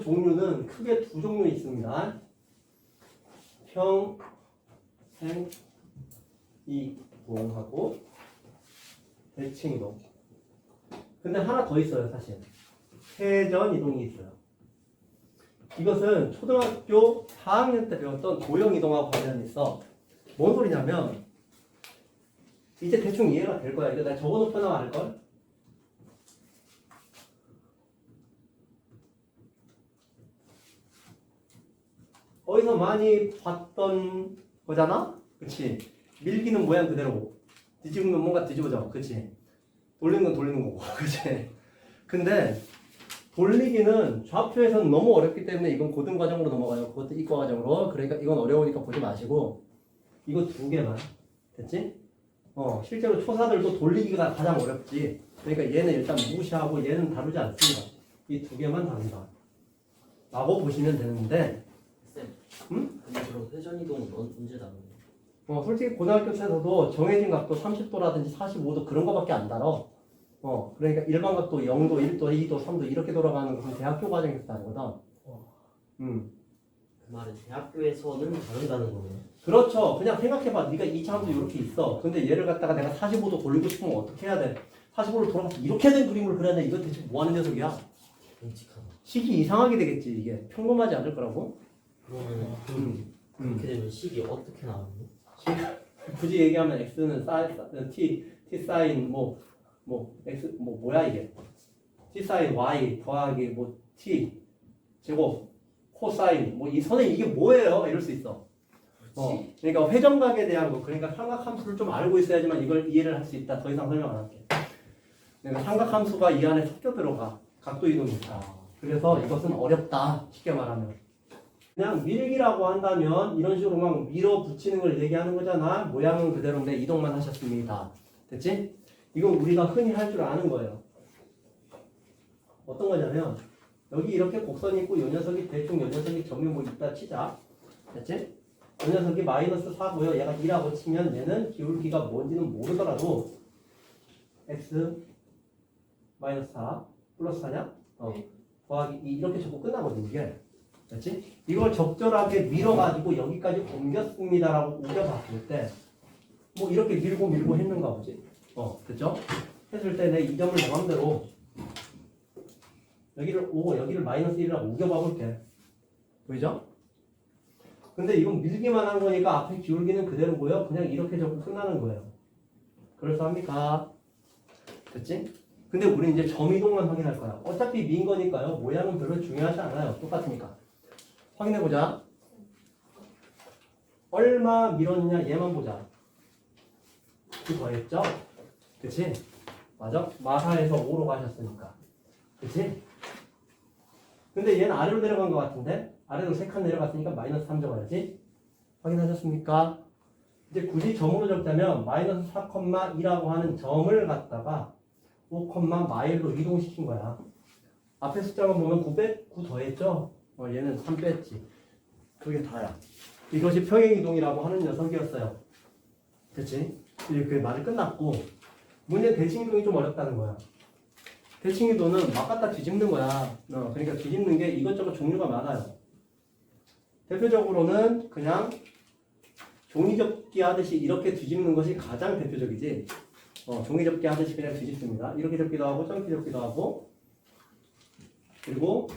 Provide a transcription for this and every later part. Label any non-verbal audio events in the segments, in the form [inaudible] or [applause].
종류는 크게 두 종류 있습니다. 평행 이동하고 대칭 이동. 근데 하나 더 있어요, 사실. 회전 이동이 있어요. 이것은 초등학교 4학년 때 배웠던 도형 이동하고 관련이 있어. 뭔 소리냐면 이제 대충 이해가 될 거야. 이거 내가 적어놓거나 말걸? 어디서 많이 봤던 거잖아? 그치? 밀기는 모양 그대로 뒤집으면 뭔가 뒤집어져. 그치? 돌리는 건 돌리는 거고. [laughs] 그치? 근데 돌리기는 좌표에서는 너무 어렵기 때문에 이건 고등 과정으로 넘어가요. 그것도 이과 과정으로. 그러니까 이건 어려우니까 보지 마시고 이거 두 개만. 됐지? 어, 실제로 초사들도 돌리기가 가장 어렵지. 그러니까 얘는 일단 무시하고 얘는 다루지 않습니다. 이 두 개만 다룬다. 라고 보시면 되는데 쌤. 응? 근데 그럼 회전 이동은 언- 언제 거예요? 어, 솔직히 고등학교 때서도 정해진 각도 30도라든지 45도 그런 거밖에 안 다뤄. 어, 그러니까 일반 각도 0도, 1도, 2도, 3도 이렇게 돌아가는 것은 대학교 과정에서 다르거든. 음. 그 말은 대학교에서는 다룬다는 거네요. 그렇죠. 그냥 생각해봐. 네가 이 차도 이렇게 있어. 근데 얘를 갖다가 내가 45도 돌리고 싶으면 어떻게 해야 돼? 45도로 돌아가서 이렇게 된 그림을 그려야 돼. 이거 대체 뭐 하는 녀석이야? 끔찍하다. 식이 이상하게 되겠지, 이게. 평범하지 않을 거라고. 그러면 그 음. 음. 그렇게 되면 식이 어떻게 나오는 [laughs] 굳이 얘기하면 x는 사인, t, t 사인 뭐, 뭐, x, 뭐, 뭐야 이게? t 사인 y 더하기 뭐, t 제곱 코사인 뭐 이 선에 이게 뭐예요? 이럴 수 있어. 어, 그러니까 회전각에 대한 거, 그러니까 삼각함수를 좀 알고 있어야지만 이걸 이해를 할 수 있다. 더 이상 설명 안 할게. 그러니까 삼각함수가 이 안에 섞여 들어가. 각도 이동이니까. 그래서 이것은 어렵다. 쉽게 말하면. 그냥 밀기라고 한다면 이런 식으로 막 밀어붙이는 걸 얘기하는 거잖아. 모양은 그대로인데 이동만 하셨습니다. 됐지? 이건 우리가 흔히 할 줄 아는 거예요. 어떤 거냐면 여기 이렇게 곡선이 있고 이 녀석이 대충 이 녀석이 점이 뭐 있다 치자. 됐지? 이 녀석이 마이너스 4고요. 얘가 2라고 치면 얘는 기울기가 뭔지는 모르더라도 x 마이너스 4 플러스 4냐? 어. 더하기 2 이렇게 적고 끝나거든 이게. 됐지? 이걸 적절하게 밀어가지고 여기까지 옮겼습니다라고 우겨봤을 때, 뭐 이렇게 밀고 밀고 했는가 보지. 어, 그죠? 했을 때 내 이 점을 내 맘대로 여기를 오고 여기를 마이너스 1이라고 우겨봐볼게. 보이죠? 근데 이건 밀기만 한 거니까 앞에 기울기는 그대로고요. 그냥 이렇게 적고 끝나는 거예요. 그럴싸합니까? 됐지? 근데 우리 이제 점 이동만 확인할 거야. 어차피 민 거니까요. 모양은 별로 중요하지 않아요. 똑같으니까. 확인해보자. 얼마 밀었냐 얘만 보자. 그 더했죠? 그치? 맞아? 마사에서 5로 가셨으니까. 그치? 근데 얘는 아래로 내려간 것 같은데? 아래로 3칸 내려갔으니까 마이너스 3 적어야지. 확인하셨습니까? 이제 굳이 점으로 적자면 마이너스 4,2라고 하는 점을 갖다가 5, 마일로 이동시킨 거야. 앞에 숫자만 보면 9 빼, 9 더했죠? 어, 얘는 3 뺐지. 그게 다야. 이것이 평행이동이라고 하는 녀석이었어요. 됐지? 이렇게 말이 끝났고, 문제 대칭이동이 좀 어렵다는 거야. 대칭이동은 막 갖다 뒤집는 거야. 어, 그러니까 뒤집는 게 이것저것 종류가 많아요. 대표적으로는 그냥 종이접기 하듯이 이렇게 뒤집는 것이 가장 대표적이지. 어, 종이접기 하듯이 그냥 뒤집습니다. 이렇게 접기도 하고, 점기 접기도 하고, 그리고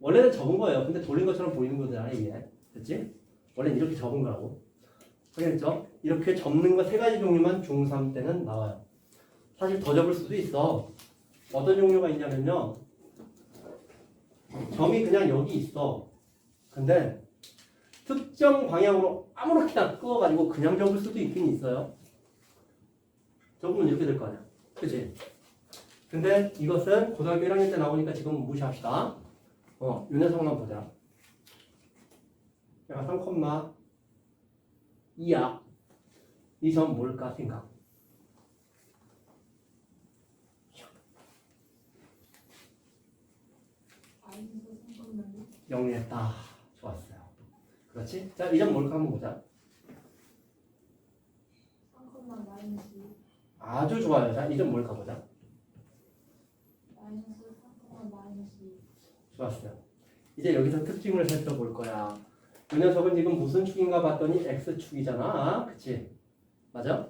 원래는 접은 거예요. 근데 돌린 것처럼 보이는 거잖아, 이게. 됐지? 원래는 이렇게 접은 거라고. 확인했죠? 이렇게 접는 거 세 가지 종류만 중3 때는 나와요. 사실 더 접을 수도 있어. 어떤 종류가 있냐면요. 점이 그냥 여기 있어. 근데 특정 방향으로 아무렇게나 끄어가지고 그냥 접을 수도 있긴 있어요. 접으면 이렇게 될 거 아니야. 그치? 근데 이것은 고등학교 1학년 때 나오니까 지금 무시합시다. 어, 요 녀석만 보자. 얘가 3,2야. 이 점 뭘까 생각. 마이너스 3,6 정리했다. 좋았어요. 그렇지? 자, 이 점 뭘까 한번 보자. 3, 마이너스 2 아주 좋아요. 자, 이 점 뭘까 보자. 마이너스 3, 마이너스 2 좋았어요. 이제 여기서 특징을 살펴볼 거야. 이 녀석은 지금 무슨 축인가 봤더니 x축이잖아. 그치? 맞아?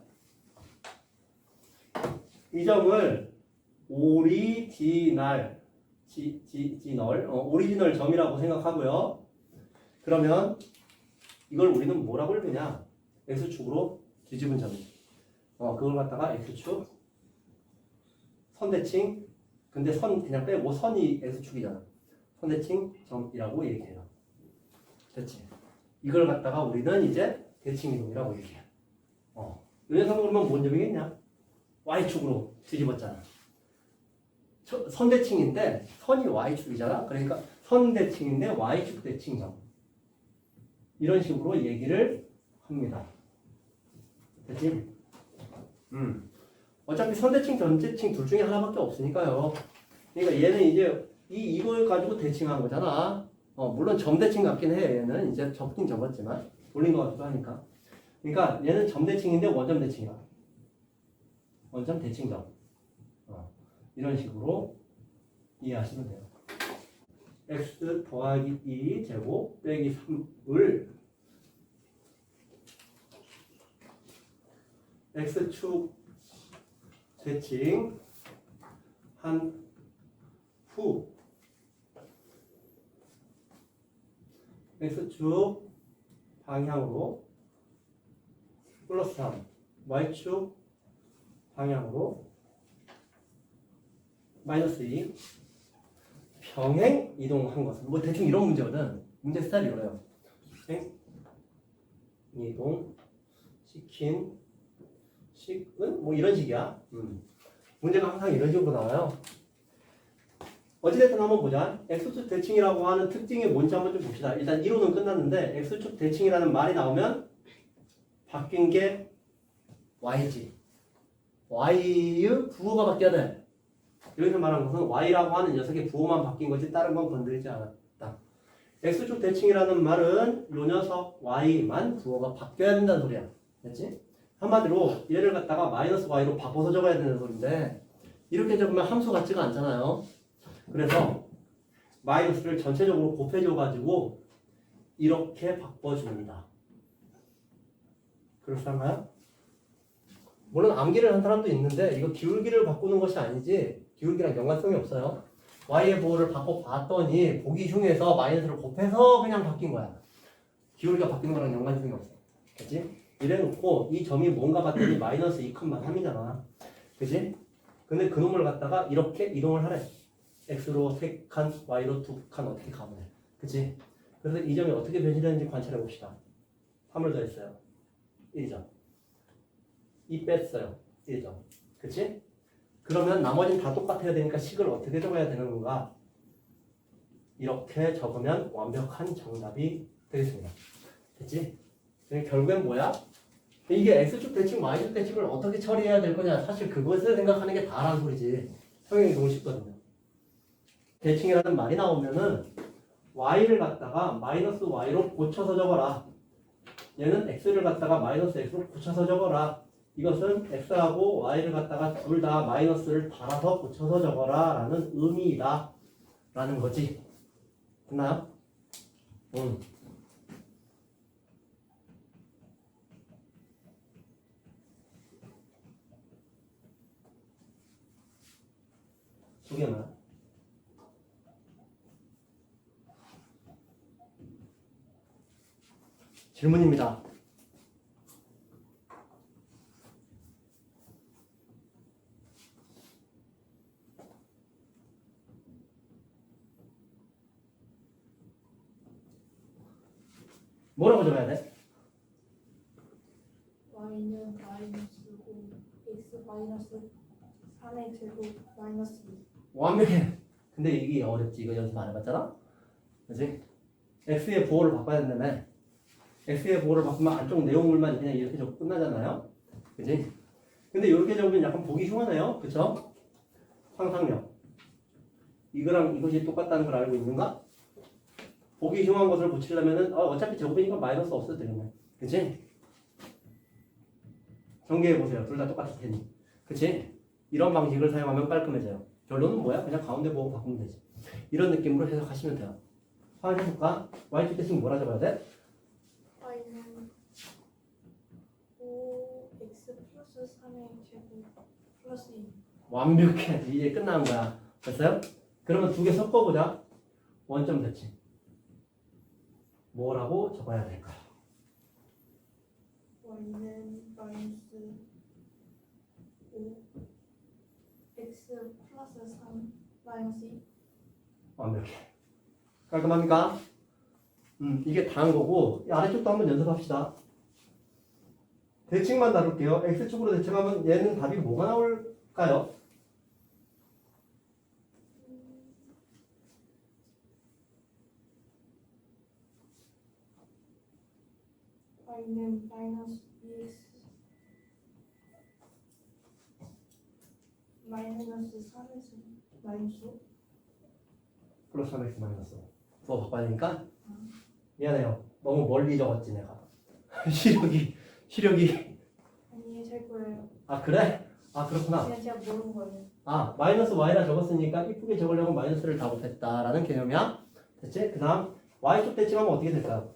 이 점을 오리지널, 지, 지, 지널, 어, 오리지널 점이라고 생각하고요. 그러면 이걸 우리는 뭐라고 읽느냐? x축으로 뒤집은 점이지. 어, 그걸 갖다가 x축, 선대칭, 근데 선 그냥 빼고 선이 x축이잖아. 선대칭 점이라고 얘기해요. 됐지? 이걸 갖다가 우리는 이제 대칭 이동이라고 얘기해요. 어. 이 녀석은 그러면 뭔 점이겠냐? y축으로 뒤집었잖아. 저- 선대칭인데 선이 y축이잖아. 그러니까 선대칭인데 y축 대칭점. 이런 식으로 얘기를 합니다. 됐지? 음. 어차피 선대칭, 전대칭 둘 중에 하나밖에 없으니까요. 그러니까 얘는 이제 이 이걸 가지고 대칭한 거잖아. 어, 물론 점대칭 같긴 해. 얘는 이제 적긴 적었지만 돌린 것 같기도 하니까. 그러니까 얘는 점대칭인데 원점 대칭이야. 원점 대칭점. 어, 이런 식으로 이해하시면 돼요. x 더하기 2 제곱 빼기 3을 x축 대칭 한후 x축 방향으로 플러스 3 y축 방향으로 마이너스 2 병행 이동한 것은 뭐 대충 이런 문제거든. 문제 스타일이 이래요. 병행 이동 시킨 식은 뭐 이런 식이야. 음. 문제가 항상 이런 식으로 나와요 어찌됐든 한번 보자. X축 대칭이라고 하는 특징이 뭔지 한번 좀 봅시다. 일단 이론은 끝났는데 X축 대칭이라는 말이 나오면 바뀐 게 Y지. Y의 부호가 바뀌어야 돼. 여기서 말하는 것은 Y라고 하는 녀석의 부호만 바뀐 거지 다른 건 건드리지 않았다. X축 대칭이라는 말은 요 녀석 Y만 부호가 바뀌어야 된다는 소리야. 됐지? 한마디로 얘를 갖다가 마이너스 Y로 바꿔서 적어야 되는 소리인데 이렇게 적으면 함수 같지가 않잖아요. 그래서 마이너스를 전체적으로 곱해줘가지고 이렇게 바꿔줍니다. 그렇잖아요? 물론 암기를 한 사람도 있는데 이거 기울기를 바꾸는 것이 아니지 기울기랑 연관성이 없어요. y의 보호를 바꿔봤더니 보기 흉해서 마이너스를 곱해서 그냥 바뀐 거야. 기울기가 바뀌는 거랑 연관성이 없어. 그치? 이래놓고 이 점이 뭔가 봤더니 마이너스 2칸만3이잖아. 그치? 근데 그놈을 갖다가 이렇게 이동을 하래. X로 3칸, y로 2칸 어떻게 가면 돼. 그치? 그래서 이 점이 어떻게 변신되는지 관찰해 봅시다. 3을 더했어요. 1점. 2 뺐어요. 1점. 그치? 그러면 나머지는 다 똑같아야 되니까 식을 어떻게 적어야 되는 건가? 이렇게 적으면 완벽한 정답이 되겠습니다. 됐지? 결국엔 뭐야? 이게 x축 대칭, y축 대칭을 어떻게 처리해야 될 거냐? 사실 그것을 생각하는 게 다라는 소리지. 성형이 너무 쉽거든요. 대칭이라는 말이 나오면은 y를 갖다가 마이너스 y로 고쳐서 적어라. 얘는 x를 갖다가 마이너스 x로 고쳐서 적어라. 이것은 x하고 y를 갖다가 둘 다 마이너스를 달아서 고쳐서 적어라 라는 의미이다 라는 거지. 됐나요? 응. 두 개만. 질문입니다. 뭐라고 적어야 돼? y는 마이너스고 x 마이너스 3의 제곱 마이너스 2 완벽해. 근데 이게 어렵지. 이거 연습 안 해봤잖아? 그지? x의 부호를 바꿔야 된다며. X의 부호를 바꾸면 안쪽 내용물만 그냥 이렇게 적고 끝나잖아요? 그지? 근데 이렇게 적으면 약간 보기 흉하네요. 그쵸? 상상력. 이거랑 이것이 똑같다는 걸 알고 있는가? 보기 흉한 것을 고치려면은 어, 어차피 제곱이니까 마이너스 없어도 되겠네. 그치? 전개해 보세요. 둘 다 똑같을 테니. 그치? 이런 방식을 사용하면 깔끔해져요. 결론은 뭐야? 그냥 가운데 보고 바꾸면 되지. 이런 느낌으로 해석하시면 돼요. 확인해볼까? y축 대칭 뭐라 적어야 돼? y는 5x 플러스 3의 제곱 플러스 2 완벽해. 이제 끝난 거야. 됐어요? 그러면 두 개 섞어보자. 원점 대칭. 뭐라고 적어야 될까? y는 마이너스 5 x 플러스 3 마이너스 2 완벽해. 깔끔합니까? 음, 이게 다한 거고, 이 아래쪽도 한번 연습합시다. 대칭만 다룰게요. X축으로 대칭하면 얘는 답이 뭐가 나올까요? y는 마이너스 2x 마이너스 3에서 마이너스 5 플러스 3x 마이너스. 더 바꿔야 되니까? 미안해요. 너무 멀리 적었지, 내가. [laughs] 시력이, 시력이. 아니 제 거예요 아, 그래? 아, 그렇구나. 그냥 제가 모르는 거예요 아, 마이너스 y라 적었으니까 이쁘게 적으려고 마이너스를 다 못했다라는 개념이야. 됐지? 그 다음, y축 대칭하면 어떻게 될까요?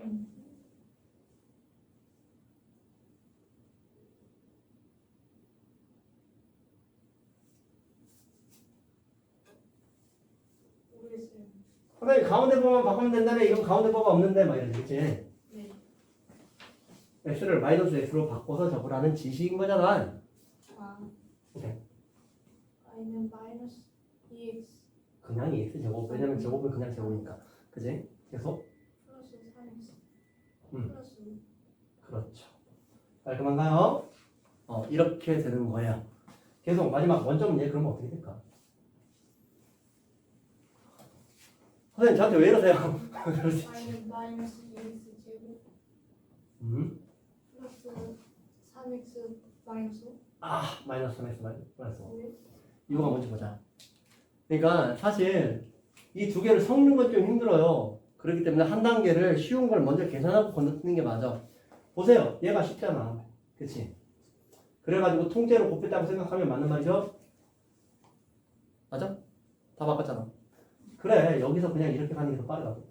음. 모르겠어요 선생님, 가운데 법만 바꾸면 된다며, 이건 가운데 법 없는데, 막 이러겠지. 네 x를 마이너스 x로 바꿔서 적으라는 지식인 거잖아. 아. 오케이. y는 마이너스 2x 그냥 x 제곱. 왜냐면 제곱은 그냥 제곱이니까. 그지? 계속? 플러스 3x 음. 플러스 5 그렇죠. 깔끔한가요? 어, 이렇게 되는 거예요. 계속 마지막 원점 얘 그러면 어떻게 될까? 선생님 저한테 왜 이러세요? [laughs] y는 마이너스 2x 제곱 음? 플러스 3x 마이너스 5아 마이너스 3x 마이너스 5. 왜? 이거가 뭔지 보자. 그러니까 사실 이 두 개를 섞는 건 좀 힘들어요. 그렇기 때문에 한 단계를 쉬운 걸 먼저 계산하고 건너뛰는 게 맞아. 보세요. 얘가 쉽잖아. 그치? 그래가지고 통째로 곱했다고 생각하면 맞는 말이죠? 맞아? 다 바꿨잖아. 그래. 여기서 그냥 이렇게 가는 게 더 빠르다고.